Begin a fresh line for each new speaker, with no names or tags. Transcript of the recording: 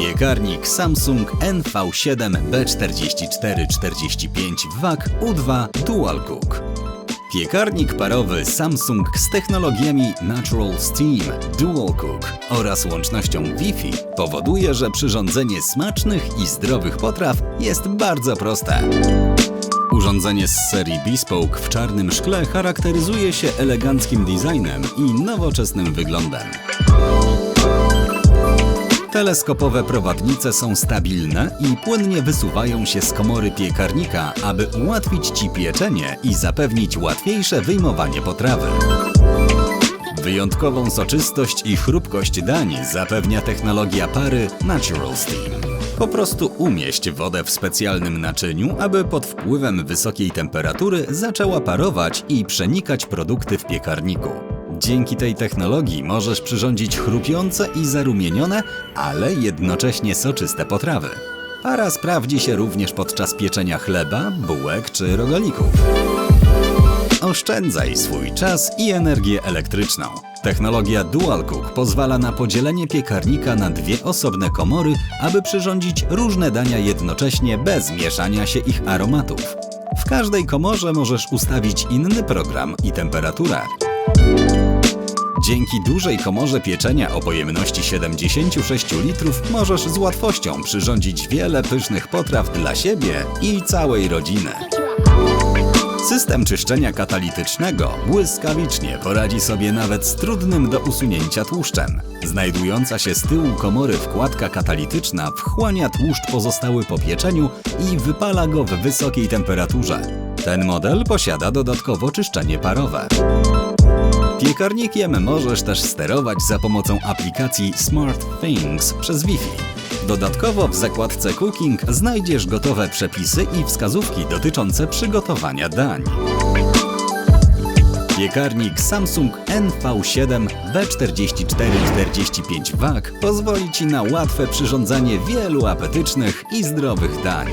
Piekarnik Samsung NV7 B4445 WAC U2 Dual Cook. Piekarnik parowy Samsung z technologiami Natural Steam, Dual Cook oraz łącznością Wi-Fi powoduje, że przyrządzenie smacznych i zdrowych potraw jest bardzo proste. Urządzenie z serii Bespoke w czarnym szkle charakteryzuje się eleganckim designem i nowoczesnym wyglądem. Teleskopowe prowadnice są stabilne i płynnie wysuwają się z komory piekarnika, aby ułatwić Ci pieczenie i zapewnić łatwiejsze wyjmowanie potrawy. Wyjątkową soczystość i chrupkość dań zapewnia technologia pary Natural Steam. Po prostu umieść wodę w specjalnym naczyniu, aby pod wpływem wysokiej temperatury zaczęła parować i przenikać produkty w piekarniku. Dzięki tej technologii możesz przyrządzić chrupiące i zarumienione, ale jednocześnie soczyste potrawy. Para sprawdzi się również podczas pieczenia chleba, bułek czy rogalików. Oszczędzaj swój czas i energię elektryczną. Technologia Dual Cook pozwala na podzielenie piekarnika na dwie osobne komory, aby przyrządzić różne dania jednocześnie bez mieszania się ich aromatów. W każdej komorze możesz ustawić inny program i temperaturę. Dzięki dużej komorze pieczenia o pojemności 76 litrów możesz z łatwością przyrządzić wiele pysznych potraw dla siebie i całej rodziny. System czyszczenia katalitycznego błyskawicznie poradzi sobie nawet z trudnym do usunięcia tłuszczem. Znajdująca się z tyłu komory wkładka katalityczna wchłania tłuszcz pozostały po pieczeniu i wypala go w wysokiej temperaturze. Ten model posiada dodatkowo czyszczenie parowe. Piekarnikiem możesz też sterować za pomocą aplikacji Smart Things przez Wi-Fi. Dodatkowo w zakładce Cooking znajdziesz gotowe przepisy i wskazówki dotyczące przygotowania dań. Piekarnik Samsung NV7 B4445 WAC pozwoli Ci na łatwe przyrządzanie wielu apetycznych i zdrowych dań.